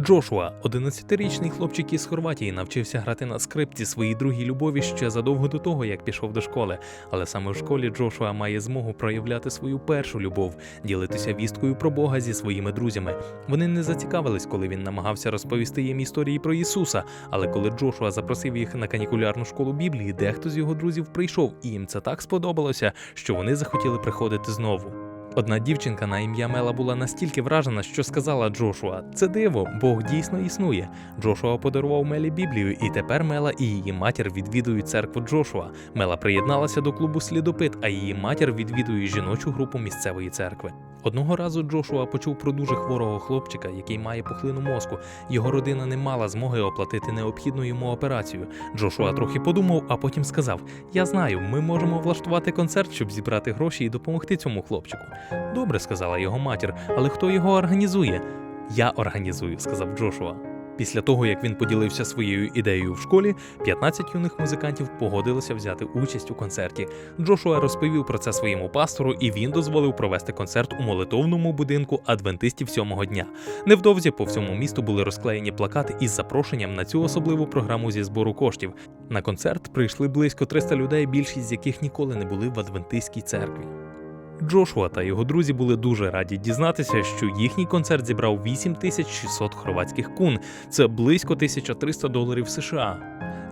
Джошуа, 11-річний хлопчик із Хорватії, навчився грати на скрипці своїй другій любові ще задовго до того, як пішов до школи. Але саме в школі Джошуа має змогу проявляти свою першу любов, ділитися вісткою про Бога зі своїми друзями. Вони не зацікавились, коли він намагався розповісти їм історії про Ісуса. Але коли Джошуа запросив їх на канікулярну школу Біблії, дехто з його друзів прийшов, і їм це так сподобалося, що вони захотіли приходити знову. Одна дівчинка на ім'я Мела була настільки вражена, що сказала Джошуа: це диво, Бог дійсно існує. Джошуа подарував Мелі Біблію, і тепер Мела і її матір відвідують церкву Джошуа. Мела приєдналася до клубу Слідопит, а її матір відвідує жіночу групу місцевої церкви. Одного разу Джошуа почув про дуже хворого хлопчика, який має пухлину мозку. Його родина не мала змоги оплатити необхідну йому операцію. Джошуа трохи подумав, а потім сказав: Я знаю, ми можемо влаштувати концерт, щоб зібрати гроші і допомогти цьому хлопчику. Добре, сказала його матір, але хто його організує? Я організую, сказав Джошуа. Після того, як він поділився своєю ідеєю в школі, 15 юних музикантів погодилися взяти участь у концерті. Джошуа розповів про це своєму пастору, і він дозволив провести концерт у молитовному будинку адвентистів сьомого дня. Невдовзі по всьому місту були розклеєні плакати із запрошенням на цю особливу програму зі збору коштів. На концерт прийшли близько 300 людей, більшість з яких ніколи не були в адвентистській церкві. Джошуа та його друзі були дуже раді дізнатися, що їхній концерт зібрав 8600 хорватських кун. Це близько 1300 доларів США.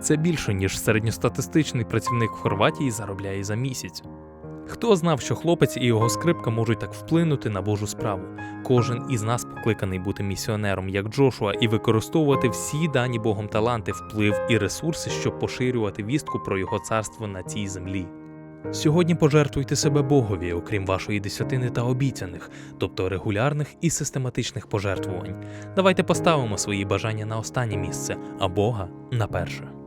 Це більше ніж середньостатистичний працівник в Хорватії заробляє за місяць. Хто знав, що хлопець і його скрипка можуть так вплинути на Божу справу? Кожен із нас покликаний бути місіонером, як Джошуа, і використовувати всі дані Богом таланти, вплив і ресурси, щоб поширювати вістку про його царство на цій землі. Сьогодні пожертвуйте себе Богові, окрім вашої десятини та обіцяних, тобто регулярних і систематичних пожертвувань. Давайте поставимо свої бажання на останнє місце, а Бога на перше.